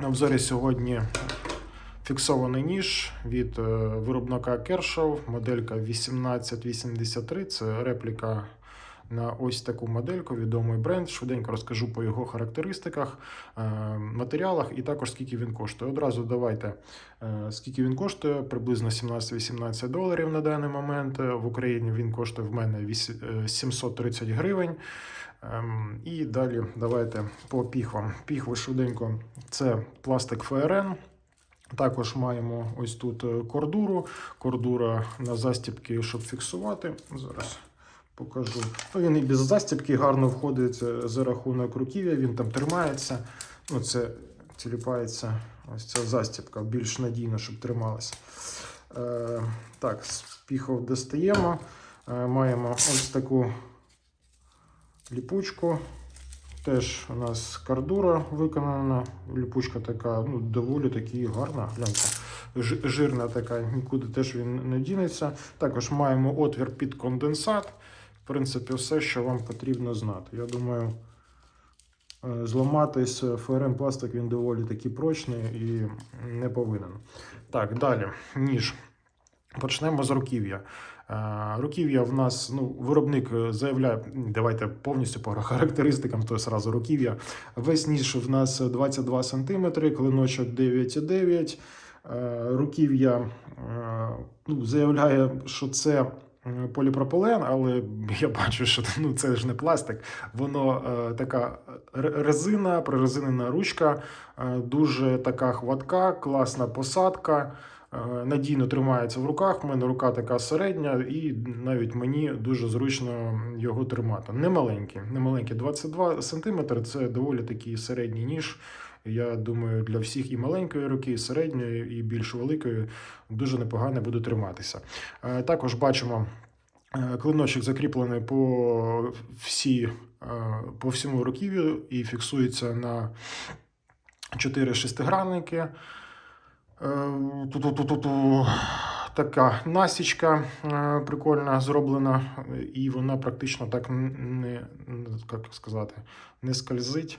На обзорі сьогодні фіксований ніж від е, виробника Kershaw, моделька 1883. Це репліка на ось таку модельку, відомий бренд. Швиденько розкажу по його характеристиках, е, матеріалах і також скільки він коштує. Одразу давайте, е, скільки він коштує, приблизно 17-18 доларів на даний момент. В Україні він коштує в мене е, 730 гривень. Ем, І далі давайте по піхвам. Піхви швиденько це пластик ФРН. Також маємо ось тут е, кордуру. Кордура на застібки, щоб фіксувати. Зараз покажу. Ну, він і без застібки гарно входить за рахунок руків'я, він там тримається. Ну, це тіліпається ось ця застібка, більш надійно, щоб трималася. Е, так, з піхов достаємо. Е, маємо ось таку ліпучку. Теж у нас кардура виконана. Ліпучка така ну, доволі таки гарна. Гляньте. Жирна така, нікуди теж він не дінеться. Також маємо отвір під конденсат. В принципі, все, що вам потрібно знати. Я думаю, е, зламатись ФРМ пластик він доволі таки прочний і не повинен. Так, далі, ніж. Почнемо з руків'я. Е, Руків'я в нас, ну, виробник е, заявляє, давайте повністю по характеристикам, то сразу руків'я. Весь ніж в нас 22 см, клиночок 9,9. Е, Руків'я ну, заявляє, що це поліпропилен, але я бачу, що ну, це ж не пластик. Воно така резина, прорезинена ручка, дуже така хватка, класна посадка. Е, Надійно тримається в руках. У мене рука така середня, і навіть мені дуже зручно його тримати. Не маленький, не маленький. 22 см це доволі такий середній ніж. Я думаю, для всіх і маленької руки, і середньої, і більш великої дуже непогано буде триматися. Е, Також бачимо. е, Клиночок закріплений по, всі, по всьому руків'ю і фіксується на 4 шестигранники. Е, Ту-ту-ту-ту-ту. Така насічка е, прикольна зроблена, і вона практично так не- як сказати, не скользить.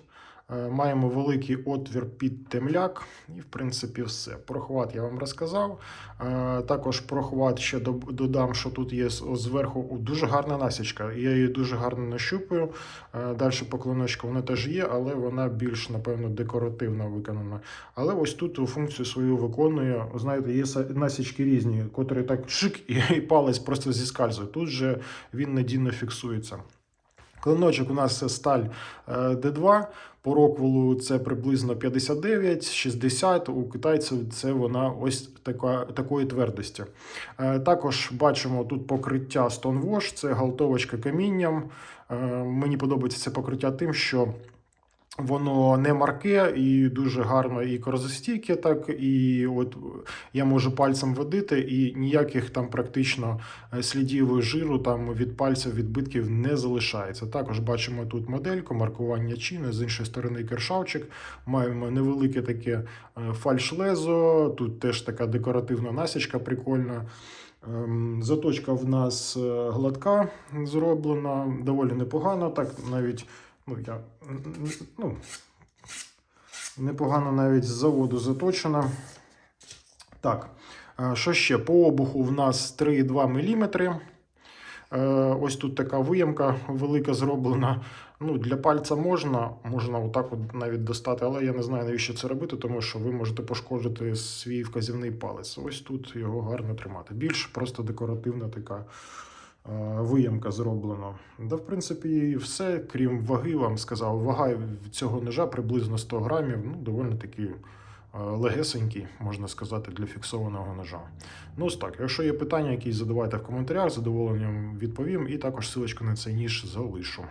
Е, Маємо великий отвір під темляк, і в принципі все. Прохват я вам розказав. Е, Також прохват ще додам, що тут є зверху дуже гарна насічка. Я її дуже гарно нащупую. Далі по клиночку вона теж є, але вона більш, напевно, декоративно виконана. Але ось тут функцію свою виконує. Знаєте, є насічки різні, котрі так шик і палець просто зіскальзує. Тут же він надійно фіксується. Клиночок у нас сталь е, D2, по роквелу це приблизно 59-60, у китайців це вона ось така, такої твердості. Е, Також бачимо тут покриття Stonewash, це галтовочка камінням. Е, Мені подобається це покриття тим, що Воно не марке і дуже гарно і корозостійке, так і от я можу пальцем водити, і ніяких там практично е, слідів жиру там від пальців відбитків не залишається. Також бачимо тут модельку, маркування чини, з іншої сторони кершавчик. Маємо невелике таке е, фальш-лезо, тут теж така декоративна насічка прикольна. Ем, Заточка в нас е, гладка зроблена, доволі непогано. Так навіть ну, я, ну, непогано навіть з заводу заточена. Так, е, що ще? По обуху в нас 3,2 мм. Ось тут така виємка велика зроблена. Ну, для пальця можна, можна отак от навіть достати, але я не знаю, навіщо це робити, тому що ви можете пошкодити свій вказівний палець. Ось тут його гарно тримати. Більш просто декоративна така е, виємка зроблена. Да, в принципі, все, крім ваги, вам сказав. Вага цього ножа приблизно 100 грамів, ну, доволі таки е, легесенький, можна сказати, для фіксованого ножа. Ну, ось так. Якщо є питання, якісь задавайте в коментарях, задоволенням відповім, і також силочку на цей ніж залишу.